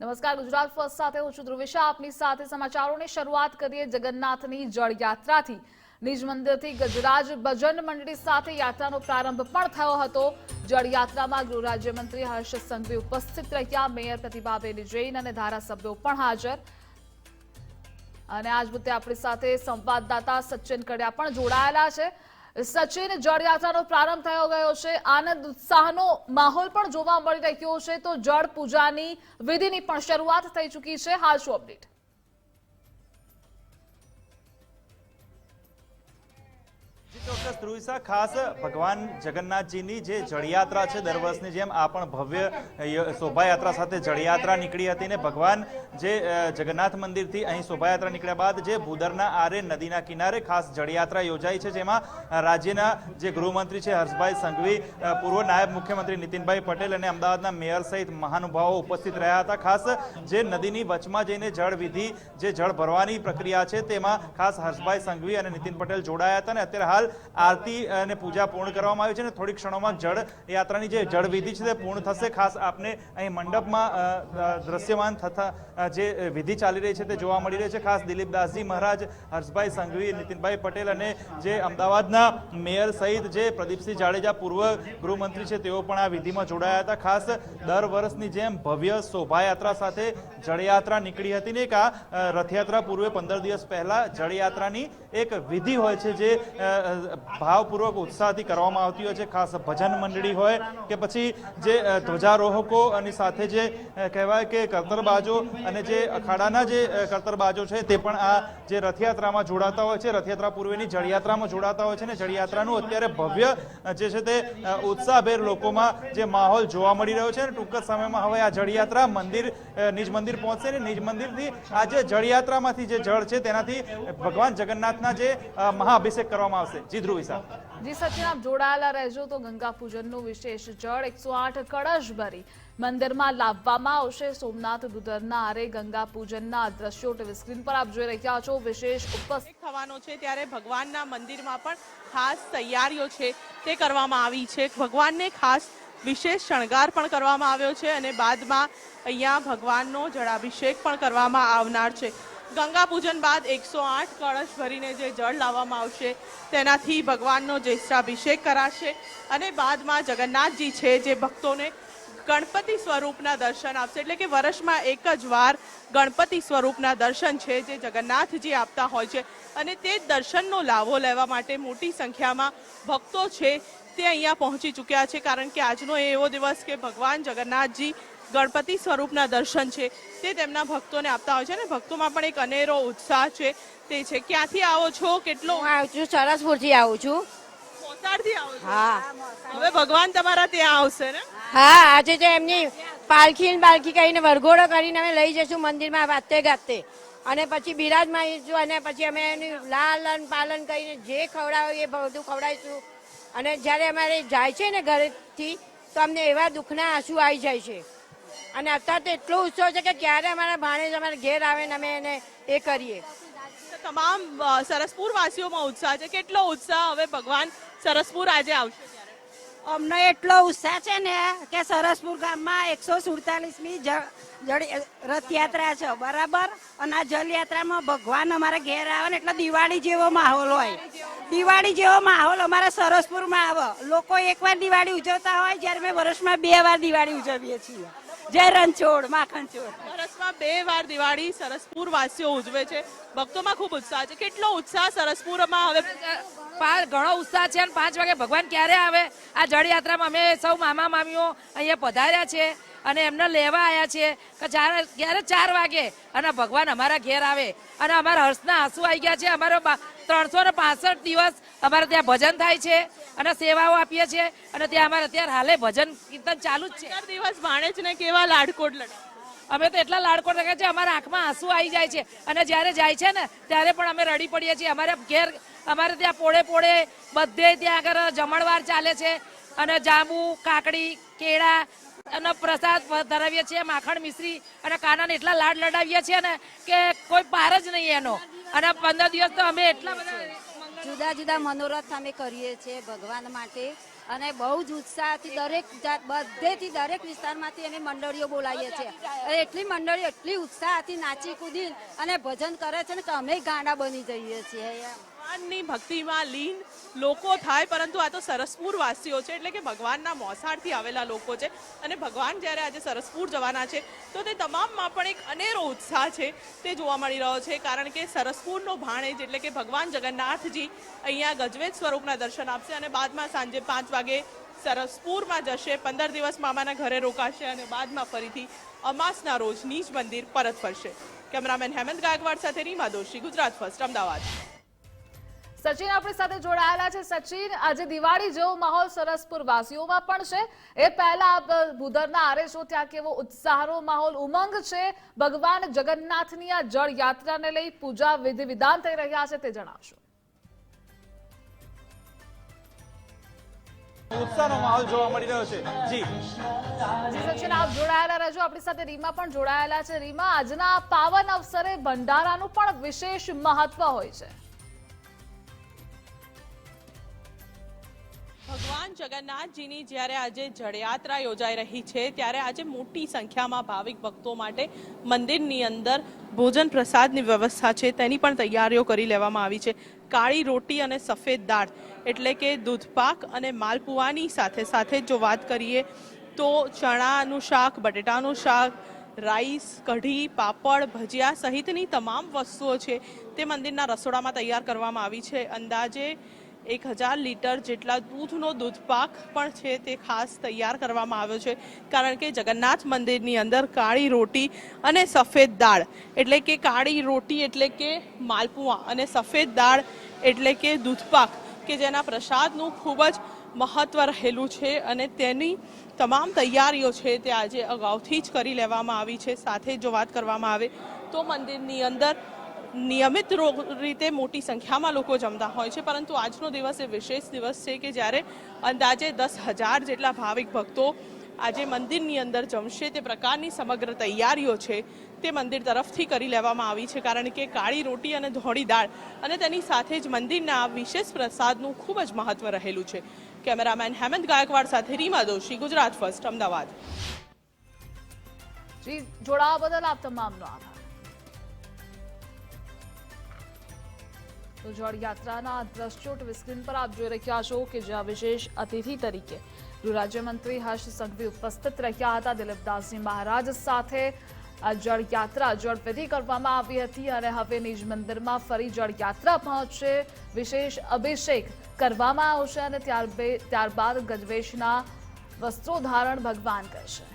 નમસ્કાર, ગુજરાત ફર્સ્ટ સાથે હું છું ધ્રુવિશા. આપની સાથે સમાચારોની શરૂઆત કરીએ જગન્નાથની જળયાત્રાથી. નિજ મંદિરથી ગજરાજ ભજન મંડળી સાથે યાત્રાનો પ્રારંભ પણ થયો હતો. જળયાત્રામાં ગૃહ રાજ્યમંત્રી હર્ષ સંઘવી ઉપસ્થિત રહ્યા. મેયર પ્રતિભાબેન જૈન અને ધારાસભ્યો પણ હાજર. અને આજ મુદ્દે આપણી સાથે સંવાદદાતા સચિન કડિયા પણ જોડાયેલા છે. સચિન જળયાત્રાનો પ્રારંભ થયો ગયો છે. આનંદ ઉત્સાહનો માહોલ પણ જોવા મળી રહ્યો છે. તો જળ પૂજાની વિધિની પણ શરૂઆત થઈ ચૂકી છે. હાલ શું અપડેટ? ખાસ ભગવાન જગન્નાથજીની જે જળયાત્રા છે દર વર્ષની જેમ, આ પણ ભવ્ય શોભાયાત્રા સાથે જળયાત્રા નીકળી હતી ને ભગવાન જે જગન્નાથ મંદિરથી અહીં શોભાયાત્રા નીકળ્યા બાદ જે ભૂદરના આરે નદીના કિનારે ખાસ જળયાત્રા યોજાઈ છે, જેમાં રાજ્યના જે ગૃહમંત્રી છે હર્ષભાઈ સંઘવી પૂર્વ નાયબ મુખ્યમંત્રી નીતિનભાઈ પટેલ અને અમદાવાદના મેયર સહિત મહાનુભાવો ઉપસ્થિત રહ્યા હતા. ખાસ જે નદીની વચમાં જઈને જળવિધિ જે જળ ભરવાની પ્રક્રિયા છે, તેમાં ખાસ હર્ષભાઈ સંઘવી અને નીતિન પટેલ જોડાયા હતા અને અત્યારે હાલ આરતી અને પૂજા પૂર્ણ કરવામાં આવી છે અને થોડીક ક્ષણોમાં જળ યાત્રાની જે જળ વિધિ છે તે પૂર્ણ થશે. ખાસ આપને અહીં મંડપમાં દ્રશ્યમાન થતા જે વિધિ ચાલી રહી છે તે જોવા મળી રહી છે. ખાસ દિલીપદાસજી મહારાજ, હર્ષભાઈ સંઘવી, નીતિનભાઈ પટેલ અને જે અમદાવાદના મેયર સહિત જે પ્રદીપસિંહ જાડેજા પૂર્વ ગૃહમંત્રી છે તેઓ પણ આ વિધિમાં જોડાયા હતા. ખાસ દર વર્ષની જેમ ભવ્ય શોભાયાત્રા સાથે જળયાત્રા નીકળી હતી ને એક આ રથયાત્રા પૂર્વે પંદર દિવસ પહેલા જળયાત્રાની એક વિધિ હોય છે જે ભાવપૂર્વક ઉત્સાહથી કરવામાં આવતી હોય છે. ખાસ ભજન મંડળી હોય કે પછી જે ધ્વજારોહકો અને સાથે જે કહેવાય કે કરતરબાજો અને જે અખાડાના જે કરતરબાજો છે તે પણ આ જે રથયાત્રામાં જોડાતા હોય છે. રથયાત્રા પૂર્વેની જળયાત્રામાં જોડાતા હોય છે ને જળયાત્રાનું અત્યારે ભવ્ય જે છે તે ઉત્સાહભેર લોકોમાં જે માહોલ જોવા મળી રહ્યો છે. અને ટૂંક જ સમયમાં હવે આ જળયાત્રા મંદિર નિજ મંદિર પહોંચશે અને નિજ મંદિરથી આ જે જળયાત્રામાંથી જે જળ છે તેનાથી ભગવાન જગન્નાથના જે મહાઅભિષેક કરવામાં આવશે. જી ધ્રુવિસા જી સચિન આપ જોડાયેલા રહેજો તો ગંગા પૂજનનું વિશેષ જળ એકસો આઠ કળશ ભરી મંદિરમાં લાવવામાં આવશે. સોમનાથ દુધરના આરે ગંગા પૂજનના દ્રશ્યો ટીવી સ્ક્રીન પર આપ જોઈ રહ્યા છો. વિશેષ ઉપસ્થિત થવાનો છે ત્યારે ભગવાનના મંદિરમાં પણ ખાસ તૈયારીઓ છે તે કરવામાં આવી છે. ભગવાનને ખાસ વિશેષ શણગાર પણ કરવામાં આવ્યો છે અને બાદમાં અહીંયા ભગવાનનો જળાભિષેક પણ કરવામાં આવનાર છે. ગંગા પૂજન બાદ એકસો આઠ કળશ ભરીને જે જળ લાવવામાં આવશે, તેનાથી ભગવાનનો જૈષ્ઠાભિષેક કરાશે અને બાદમાં જગન્નાથજી છે જે ભક્તોને ગણપતિ સ્વરૂપના દર્શન આપશે. એટલે કે વર્ષમાં એક જ વાર ગણપતિ સ્વરૂપના દર્શન છે જે જગન્નાથજી આપતા હોય છે. અને તે દર્શનનો લાભો લેવા માટે મોટી સંખ્યામાં ભક્તો છે તે અહીંયા પહોંચી ચૂક્યા છે કારણ કે આજનો એ એવો દિવસ કે ભગવાન જગન્નાથજી ગણપતિ સ્વરૂપના દર્શન છે. તે તેમના ભક્તોને આપતા હોય છે અને ભક્તોમાં પણ એક અનેરો ઉત્સાહ છે તે છે. ક્યાંથી આવો છો? કેટલો આવું છું સરસપુરથી આવું છું. મોસાળથી આવો છો? હા. હવે ભગવાન તમારા ત્યાં આવશે ને? હા આજે તો એમની પાલખી પાલખી કહીને કરીને વરઘોડો કરીને અમે લઈ જઈશું મંદિરમાં વાતે ગાતે. અને પછી બિરાજમાઈશું અને પછી અમે એનું લાલન પાલન કરીને જે ખવડાવે એ બધું ખવડાવીશું. અને જ્યારે અમારે જાય છે ને ઘરેથી, તો અમને એવા દુઃખના આંસુ આવી જાય છે. અને અત્યારે તો એટલો ઉત્સવ છે કે ક્યારે અમારા ભાણેજ અમારા ઘેર આવે ને અમે એને એ કરીએ. તમામ સરસપુર વાસીઓમાં ઉત્સાહ છે. કેટલો ઉત્સાહ હવે ભગવાન સરસપુર આજે આવશે. અમને એટલો ઉત્સાહ છે ને કે સરસપુર ગામમાં એકસો સુડતાલીસમી રથયાત્રા છે, બરાબર? અને આ જલયાત્રામાં ભગવાન અમારા ઘેર આવે ને એટલે દિવાળી જેવો માહોલ હોય. દિવાળી જેવો માહોલ અમારા સરસપુરમાં આવે. લોકો એકવાર દિવાળી ઉજવતા હોય જ્યારે મેં વર્ષમાં બે વાર દિવાળી ઉજવીએ છીએ. જય રણછોડ માખણછોડ વર્ષમાં બે વાર દિવાળી સરસપુર વાસીઓ ઉજવે છે. ભક્તોમાં ખૂબ ઉત્સાહ છે. કેટલો ઉત્સાહ સરસપુરમાં હવે ઘણો ઉત્સાહ છે અને પાંચ વાગે ભગવાન ક્યારે આવે? આ જળયાત્રામાં અમે સૌ મામા મામીઓ અહીંયા પધાર્યા છે અને એમને લેવા આવ્યા છે કે ચાર ક્યારે ચાર વાગે અને ભગવાન અમારા ઘેર આવે અને અમારા હર્ષના આંસુ આવી ગયા છે. અમારો ત્રણસો ને પાસઠ દિવસ અમારે ત્યાં ભજન થાય છે અને સેવાઓ આપીએ છીએ અને ત્યાં અમારે અત્યારે હાલે ભજન કીર્તન ચાલુ જ છે. દિવસ ભાણેજને કેવા લાડકોટ લડે. અમે તો એટલા લાડકોટ રાખે છે અમારા આંખમાં આંસુ આવી જાય છે અને જ્યારે જાય છે ને ત્યારે પણ અમે રડી પડીએ છીએ. અમારે ઘેર અમારે ત્યાં પોળે પોળે બધે ત્યાં આગળ જમણવાર ચાલે છે અને જાંબુ, કાકડી, કેળા અને પ્રસાદ ધરાવીએ છીએ, માખણ, મિશ્રી અને કાનાને એટલા લાડ લડાવીએ છીએ ને કે કોઈ પાર જ નહીં એનો. અને પંદર દિવસ તો અમે એટલા બધા જુદા જુદા મનોરથ અમે કરીએ છીએ ભગવાન માટે અને બહુ જ ઉત્સાહથી દરેક જાત બધેથી દરેક વિસ્તારમાંથી અમે મંડળીઓ બોલાવીએ છીએ. એટલી મંડળીઓ એટલી ઉત્સાહથી નાચી કૂદી અને ભજન કરે છે ને કે અમે ગાંડા બની જઈએ છીએ ભગવાનની ભક્તિમાં લીન લોકો થાય, પરંતુ આ તો સરસપુર વાસીઓ છે, એટલે કે ભગવાનના મોસાળથી આવેલા લોકો છે. અને ભગવાન જ્યારે આજે સરસપુર જવાના છે, તો તે તમામમાં પણ એક અનેરો ઉત્સાહ છે, તે જોવા મળી રહ્યો છે. કારણ કે સરસપુરનો ભાણેજ એટલે કે ભગવાન જગન્નાથજી અહીંયા ગજવેજ સ્વરૂપના દર્શન આપશે અને બાદમાં સાંજે પાંચ વાગે સરસપુરમાં જશે. પંદર દિવસ મામાના ઘરે રોકાશે અને બાદમાં ફરીથી અમાસના રોજ નીજ મંદિર પરત ફરશે. કેમેરામેન હેમંત ગાયકવાડ સાથે રીમા દોશી, ગુજરાત ફર્સ્ટ, અમદાવાદ. સચિન આપણી સાથે જોડાયેલા છે. સચિન આજે દિવાળી જેવો માહોલ સરસપુર વાસીઓમાં પણ છે. એ પહેલા ભૂદરના આરે છો ત્યાં કેવો ઉત્સાહનો માહોલ ઉમંગ છે. ભગવાન જગન્નાથની આ જળ યાત્રાને લઈ પૂજા વિધિ વિધાન થઈ રહ્યા છે તે જણાવશો. ઉત્સાહનો માહોલ જોવા મળી રહ્યો છે. જી. જી સચિન આપ જોડાયેલા રહેજો. આપણી સાથે રીમા પણ જોડાયેલા છે. રીમા આજના પાવન અવસરે ભંડારાનું પણ વિશેષ મહત્વ હોય છે. ભગવાન જગન્નાથજીની જ્યારે આજે જળયાત્રા યોજાઈ રહી છે, ત્યારે આજે મોટી સંખ્યામાં ભાવિક ભક્તો માટે મંદિરની અંદર ભોજન પ્રસાદની વ્યવસ્થા છે, તેની પણ તૈયારીઓ કરી લેવામાં આવી છે. કાળી રોટી અને સફેદ દાળ, એટલે કે દૂધપાક અને માલપુવાની સાથે સાથે જો વાત કરીએ તો ચણાનું શાક, બટેટાનું શાક, રાઈસ, કઢી, પાપડ, ભજીયા સહિતની તમામ વસ્તુઓ છે, તે મંદિરના રસોડામાં તૈયાર કરવામાં આવી છે. અંદાજે એક હજાર લીટર જેટલા દૂધનો દૂધપાક પણ છે તે ખાસ તૈયાર કરવામાં આવ્યો છે. કારણ કે જગન્નાથ મંદિરની અંદર કાળી રોટી અને સફેદ દાળ, એટલે કે કાળી રોટી એટલે કે માલપુઆ અને સફેદ દાળ એટલે કે દૂધપાક, કે જેના પ્રસાદનું ખૂબ જ મહત્વ રહેલું છે અને તેની તમામ તૈયારીઓ છે તે આજે અગાઉથી જ કરી લેવામાં આવી છે. સાથે જો વાત કરવામાં આવે તો મંદિરની અંદર નિયમિત રીતે મોટી સંખ્યામાં લોકો જમતા હોય છે, પરંતુ આજનો દિવસ એ વિશેષ દિવસ છે કે જ્યારે અંદાજે દસ હજાર જેટલા ભાવિક ભક્તો આજે મંદિરની અંદર જમશે. તે પ્રકારની સમગ્ર તૈયારીઓ છે તે મંદિર તરફથી કરી લેવામાં આવી છે, કારણ કે કાળી રોટી અને ધોળી દાળ અને તેની સાથે જ મંદિરના વિશેષ પ્રસાદનું ખૂબ જ મહત્વ રહેલું છે. કેમેરામેન હેમંત ગાયકવાડ સાથે રીમા દોશી, ગુજરાત ફર્સ્ટ, અમદાવાદ. જોડાવા બદલ આપ તમામનો આભાર. તો જળ યાત્રાના દ્રશ્યો ટીવી સ્ક્રીન પર આપ જોઈ રહ્યા છો કે જ્યાં વિશેષ અતિથિ તરીકે ગૃહ રાજ્યમંત્રી હર્ષ સંઘવી ઉપસ્થિત રહ્યા હતા. દિલીપદાસજી મહારાજ સાથે આ જળ યાત્રા જળવિધિ કરવામાં આવી હતી અને હવે નિજ મંદિરમાં ફરી જળ યાત્રા પહોંચશે. વિશેષ અભિષેક કરવામાં આવશે અને ત્યારબે ત્યારબાદ ગજવેશના વસ્ત્રો ધારણ ભગવાન કરશે.